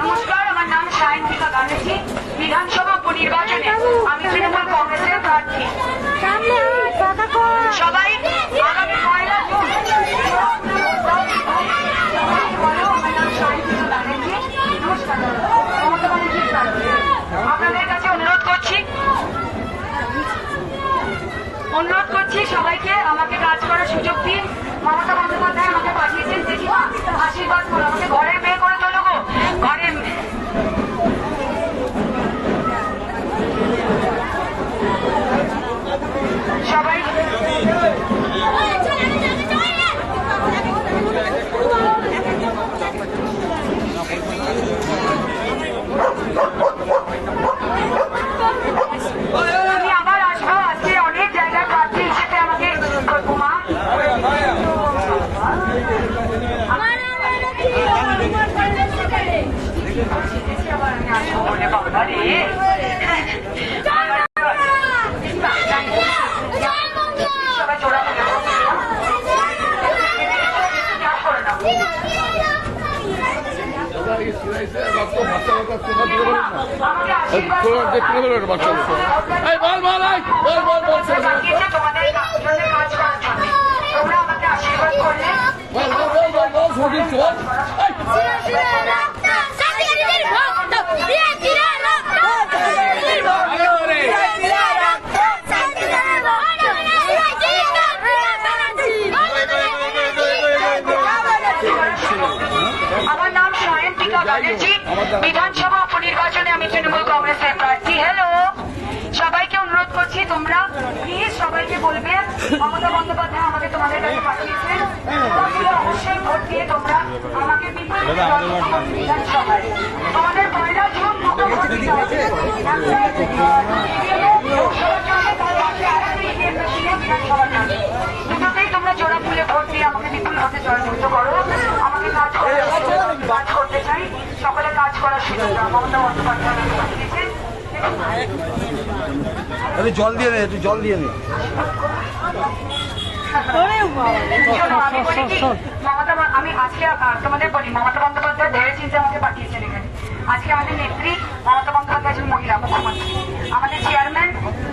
নমস্কার, আমার নাম সায়ন্তিকা ব্যানার্জি বিধানসভা উপনির্বাচনে আমি তৃণমূল কংগ্রেসের প্রার্থী। সবাই। আপনাদের কাছে অনুরোধ করছি অনুরোধ করছি সবাইকে আমাকে কাজ করার সুযোগ দিন মমতা বন্দ্যোপাধ্যায় আমাকে পাঠিয়েছেন জেঠিমা আশীর্বাদ করো আমাকে ঘরের মেয়ে করে তোলো গো ঘরের মেয়ে সবাই আমি আবার আসব আজকে অনেক জায়গায় প্রার্থী হিসেবে আমাকে মা শিখেছি আবার আমি আসব বলে বাবা রে সবাই জোড়া করে চাষ করে নাও আমাকে আশীর্বাদ করো। এই বল বল এই বল বল বল ছেড়ে দে। বাকিয়েছে তোমাদের জন্য কাজ করার জন্য তোমরা আমাকে আশীর্বাদ করলে বল বল বল বল বল সঠিক বল এই আমার নাম সায়ন্তিকা ব্যানার্জি বিধানসভা উপনির্বাচনে আমি তৃণমূল কংগ্রেসের প্রার্থী। হ্যালো সবাইকে অনুরোধ করছি তোমরা প্লিজ সবাইকে বলবে মমতা বন্দ্যোপাধ্যায় আমাকে তোমাদের কাছে পাঠিয়েছেন। অবশ্যই ভোট দিয়ে তোমরা আমাকে বিধানসভায়। তোমাদের পয়লা জুন। দুটোতেই তোমরা জোড়া ফুলে ভোট দিয়ে আমাকে বিপুল ভোটে জয়যুক্ত করো। আমাকে। কাজ করতে চাই। সকলে কাজ করার সুযোগ দাও। মমতা বন্দ্যোপাধ্যায় জল দিয়ে নে একটু জল দিয়ে নে। আমি আজকে তোমাদের বলি মমতা বন্দ্যোপাধ্যায় ভেবে চিন্তে আমাকে পাঠিয়েছেন এখানে। আজকে আমাদের নেত্রী মমতা বন্দ্যোপাধ্যায় একজন মহিলা মুখ্যমন্ত্রী। আমাদের চেয়ারম্যান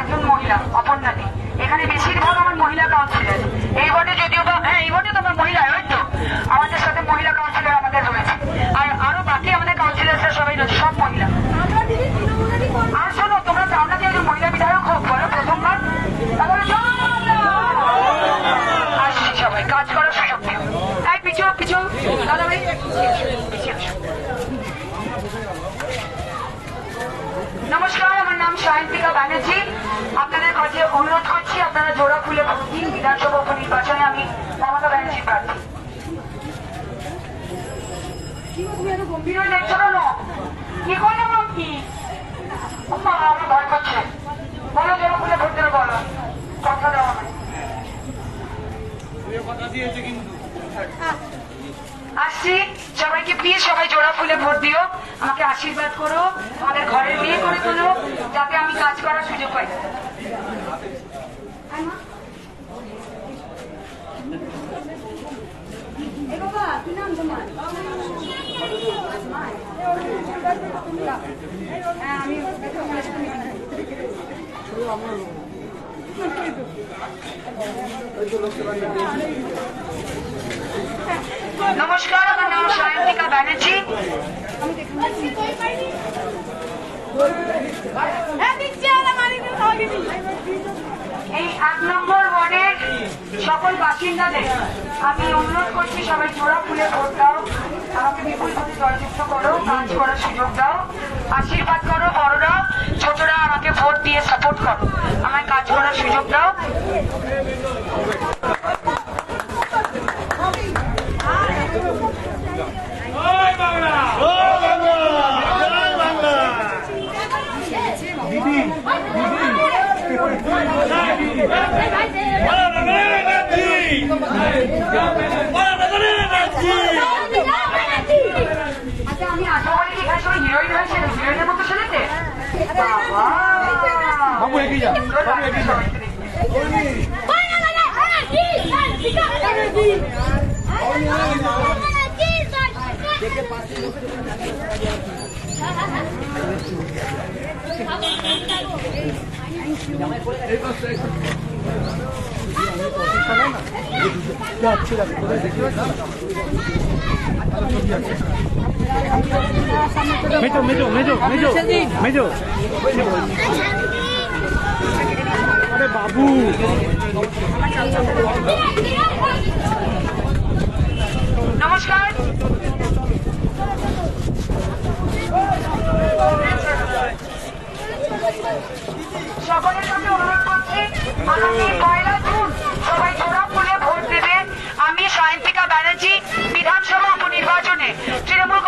একজন মহিলা অপর্ণাদি। এখানে বেশিরভাগ আমার মহিলা কাউন্সিলর এই ওয়ার্ডে যদিও বা হ্যাঁ এই ওয়ার্ডে তো আমার মহিলা ওই তো। আমাদের সাথে মহিলা কাউন্সিলর আমাদের রয়েছে আর আরও বাকি আমাদের কাউন্সিলররা সবাই রয়েছে সব মহিলা আর শোনো তোমরা চাও না যে একজন মহিলা বিধায়ক হোক বলো প্রথমবার তাহলে চলো আমরা। আসছি সবাই কাজ করার সুযোগ দিও তাই পিছু পিছু দাদা ভাই পিছিয়ে আসো। নমস্কার আমার নাম সায়ন্তিকা ব্যানার্জি। আপনাদের কাছে অনুরোধ করছি আপনারা জোড়া খুলে ভোট দিন বিধানসভা উপনির্বাচনে আমি মমতা ব্যানার্জি প্রার্থী। গম্ভীর হয়ে কেন কি করলাম কি? আমার ভয় করছে। বলো জোড়া খুলে ভোট দেবে বলো। কথা দেওয়া নাই আসছি। সবাইকে প্লিজ সবাই জোড়া ফুলে ভোট দিও। আমাকে আশীর্বাদ করো, আমাদের ঘরের মেয়ে করে তোলো, যাতে আমি কাজ করার সুযোগ পাই। নমস্কার, আমার নাম সায়ন্তিকা ব্যানার্জি। এই এক নম্বর ওয়ার্ডের সকল বাসিন্দাদের আমি অনুরোধ করছি, সবাই জোড়া ফুলে ভোট দাও। আমাকে বিপুল জয়যুক্ত করো, কাজ করার সুযোগ দাও, আশীর্বাদ করো, বড়রা, ছোটরা আমাকে ভোট দিয়ে সাপোর্ট করো। আমায় কাজ করার সুযোগ দাও। Слушайте, Маму я видел. Маму я видел. Ya me puede মেজো মেজো মেজো মেজো মেজো। আরে বাবু। নমস্কার। সকলের কাছে অনুরোধ করছি আগামী পয়লা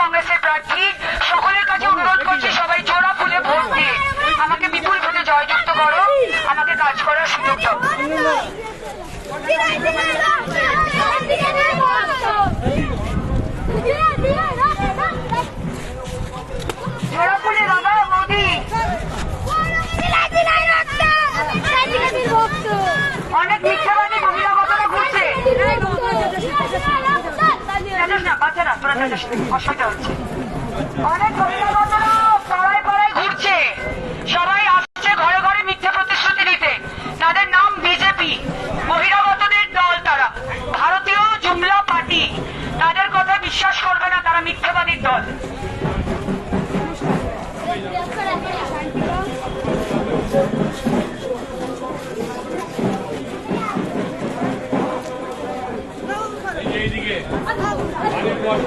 কংগ্রেসের প্রার্থী সকলের কাছে অনুরোধ করছি সবাই জোড়া ফুলে ভোট দিয়ে আমাকে বিপুল ভোটে জয়যুক্ত করো আমাকে কাজ করার সুযোগ দাও জোড়া ফুলে দাদা মোদি অনেক মিথ্যাবাদী অনেক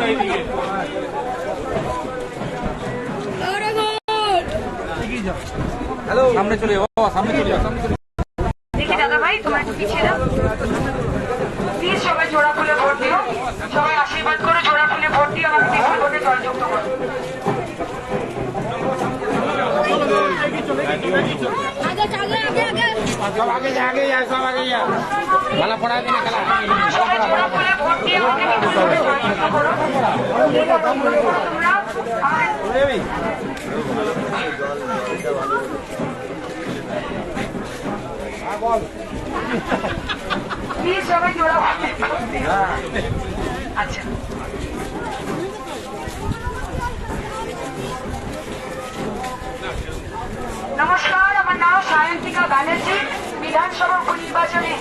এইদিকে সামনে চলে যাও সামনে চলে যাও সামনে চলে নমস্কার আমার নাম সায়ন্তিকা ব্যানার্জি। বিধানসভা উপনির্বাচনে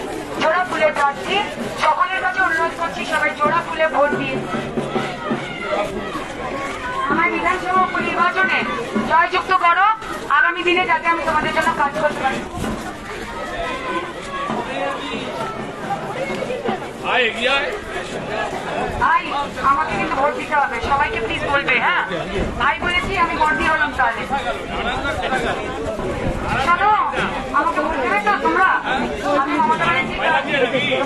জোড়া ফুলে প্রার্থী। সকলের কাছে অনুরোধ করছি সবাই জোড়া ফুলে ভোট দিন। আমার বিধানসভা উপনির্বাচনে জয়যুক্ত করো। আগামী দিনে যাতে আমি তোমাদের জন্য কাজ করতে পারি। ভাই আমাকে কিন্তু ভোট দিতে হবে। সবাইকে প্লিজ বলবে হ্যাঁ? ভাই বলেছি আমি গর্দি হলাম তাহলে। শোনো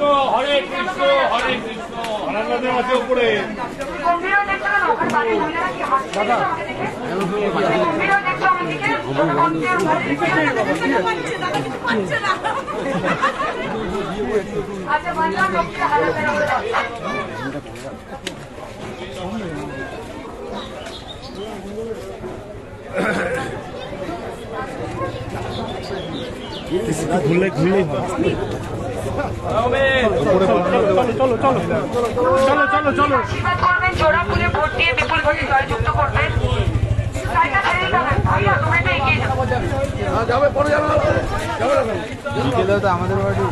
কৃষ্ণ হরে কৃষ্ণ হরে কৃষ্ণ আনন্দের আছে উপরে গম্ভীর দেখছ কেন ওখানে বাড়ির মহিলারা কি হাসছে আমাকে দেখে গম্ভীর দেখছ আমার দিকে আচ্ছা বললাম লোকটা হারাতে হবে ঘুরলে ঘুরলেই হবে চলো চলো চলো চলো চলো করবেন জোড়া ফুলে ভোট দিয়ে বিপুল হ্যাঁ, আমাদের বাড়ি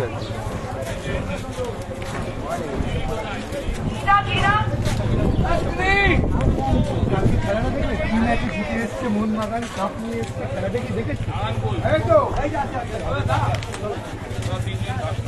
যা কিনা এমনি এত গরম নমস্কার আমার নাম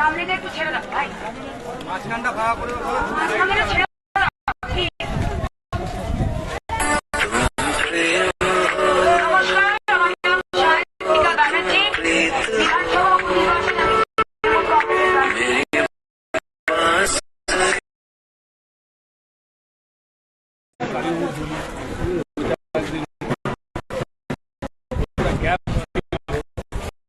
সামনে একটু ছেড়ে দাও ভাই। মাঝখানটা ভাড়া করে